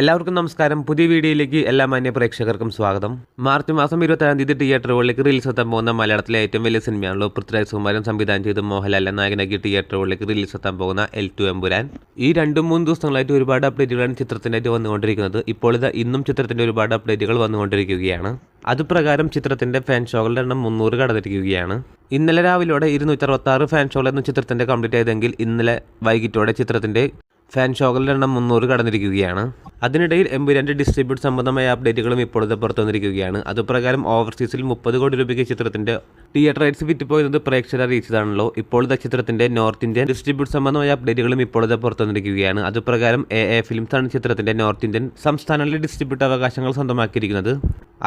എല്ലാവർക്കും നമസ്കാരം. പുതിയ വീഡിയോയിലേക്ക് എല്ലാ മാന്യ പ്രേക്ഷകർക്കും സ്വാഗതം. മാർച്ച് മാസം ഇരുപത്തേഴാം തീയതി തിയേറ്ററുകളിലേക്ക് റിലീസ് എത്താൻ പോകുന്ന മലയാളത്തിലെ ഏറ്റവും വലിയ സിനിമയാണല്ലോ പൃഥ്വിരാജ് കുമാരൻ സംവിധാനം ചെയ്ത് മോഹൻലാലിനെ നായകനാക്കി തിയേറ്ററുകളിലേക്ക് റിലീസ് എത്താൻ പോകുന്ന എൽ ടു എമ്പുരാൻ. ഈ രണ്ടും മൂന്ന് ദിവസങ്ങളായിട്ട് ഒരുപാട് അപ്ഡേറ്റുകളാണ് ചിത്രത്തിനായിട്ട് വന്നുകൊണ്ടിരിക്കുന്നത്. ഇപ്പോൾ ഇത് ഇന്നും ചിത്രത്തിന്റെ ഒരുപാട് അപ്ഡേറ്റുകൾ വന്നുകൊണ്ടിരിക്കുകയാണ്. അതുപ്രകാരം ചിത്രത്തിന്റെ ഫാൻ ഷോകളുടെ എണ്ണം മുന്നൂറ് കടന്നിരിക്കുകയാണ് ഇന്നലെ രാവിലെയോടെ ഇരുന്നൂറ്റി അറുപത്തി ഫാൻ ഷോകളായിരുന്നു ചിത്രത്തിന്റെ കംപ്ലീറ്റ് ആയതെങ്കിൽ ഇന്നലെ വൈകിട്ടോടെ ചിത്രത്തിന്റെ ഫാൻ ഷോകളുടെ എണ്ണം മുന്നൂറ് കടന്നിരിക്കുകയാണ്. അതിനിടയിൽ എമ്പുരാന്റെ ഡിസ്ട്രിബ്യൂട്ട് സംബന്ധമായ അപ്ഡേറ്റുകളും ഇപ്പോഴത്തെ പുറത്തു വന്നിരിക്കുകയാണ്. അതുപ്രകാരം ഓവർസീസിൽ മുപ്പത് കോടി രൂപയ്ക്ക് ചിത്രത്തിന്റെ തിയേറ്റർ റൈറ്റ്സ് വിറ്റുപോയത് പ്രേക്ഷകരെ അറിയിച്ചതാണല്ലോ. ഇപ്പോഴത്തെ ചിത്രത്തിന്റെ നോർത്ത് ഇന്ത്യൻ ഡിസ്ട്രിബ്യൂട്ട് സംബന്ധമായ അപ്ഡേറ്റുകളും ഇപ്പോഴത്തെ പുറത്തു വന്നിരിക്കുകയാണ്. അതുപ്രകാരം എ എ ആണ് ചിത്രത്തിന്റെ നോർത്ത് ഇന്ത്യൻ സംസ്ഥാനങ്ങളിലെ ഡിസ്ട്രിബ്യൂട്ട് അവകാശങ്ങൾ സ്വന്തമാക്കിയിരിക്കുന്നത്.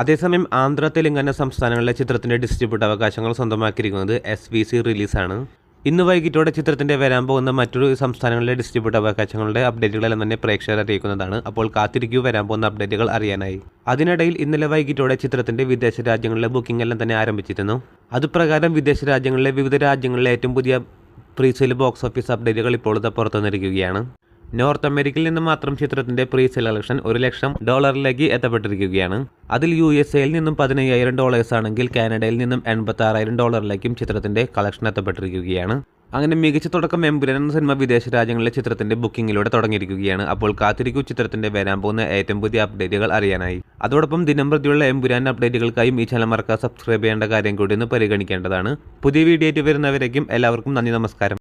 അതേസമയം ആന്ധ്ര തെലങ്കാന സംസ്ഥാനങ്ങളിലെ ചിത്രത്തിന്റെ ഡിസ്ട്രിബ്യൂട്ട് അവകാശങ്ങൾ സ്വന്തമാക്കിയിരിക്കുന്നത് എസ് വി സി റിലീസാണ് ഇന്ന് വൈകിട്ടോടെ ചിത്രത്തിന്റെ വരാൻ പോകുന്ന മറ്റൊരു സംസ്ഥാനങ്ങളിലെ ഡിസ്ട്രിബ്യൂട്ട് അവകാശങ്ങളുടെ അപ്ഡേറ്റുകളെല്ലാം തന്നെ പ്രേക്ഷകരെ അറിയിക്കുന്നതാണ്. അപ്പോൾ കാത്തിരിക്കൂ വരാൻ പോകുന്ന അപ്ഡേറ്റുകൾ അറിയാനായി. അതിനിടയിൽ ഇന്നലെ വൈകിട്ടോടെ ചിത്രത്തിന്റെ വിദേശ രാജ്യങ്ങളിലെ ബുക്കിംഗ് എല്ലാം തന്നെ ആരംഭിച്ചിരുന്നു. അതുപ്രകാരം വിദേശ രാജ്യങ്ങളിലെ വിവിധ രാജ്യങ്ങളിലെ ഏറ്റവും പുതിയ പ്രീസെയിൽ ബോക്സ് ഓഫീസ് അപ്ഡേറ്റുകൾ ഇപ്പോൾ ഇത് പുറത്തു വന്നിരിക്കുകയാണ് നോർത്ത് അമേരിക്കയിൽ നിന്ന് മാത്രം ചിത്രത്തിന്റെ പ്രീ സെൽ കളക്ഷൻ ഒരു ലക്ഷം ഡോളറിലേക്ക് എത്തപ്പെട്ടിരിക്കുകയാണ്. അതിൽ യു എസ് എയിൽ നിന്നും പതിനയ്യായിരം ഡോളേഴ്സ് ആണെങ്കിൽ കാനഡയിൽ നിന്നും എൺപത്തി ആറായിരം ഡോളറിലേക്കും ചിത്രത്തിന്റെ കളക്ഷൻ എത്തപ്പെട്ടിരിക്കുകയാണ്. അങ്ങനെ മികച്ച തുടക്കം എംബുരൻ എന്ന സിനിമ വിദേശ രാജ്യങ്ങളിലെ ചിത്രത്തിന്റെ ബുക്കിംഗിലൂടെ തുടങ്ങിയിരിക്കുകയാണ്. അപ്പോൾ കാത്തിരിക്കൂ ചിത്രത്തിന്റെ വരാൻ പോകുന്ന ഏറ്റവും പുതിയ അപ്ഡേറ്റുകൾ അറിയാനായി. അതോടൊപ്പം ദിനം പ്രതിയുള്ള എമ്പുരാൻ അപ്ഡേറ്റുകൾക്കായും ഈ ചാനൽ സബ്സ്ക്രൈബ് ചെയ്യേണ്ട കാര്യം കൂടി ഒന്ന് പരിഗണിക്കേണ്ടതാണ്. പുതിയ വീഡിയോ വരുന്നവരേക്കും എല്ലാവർക്കും നന്ദി നമസ്കാരം.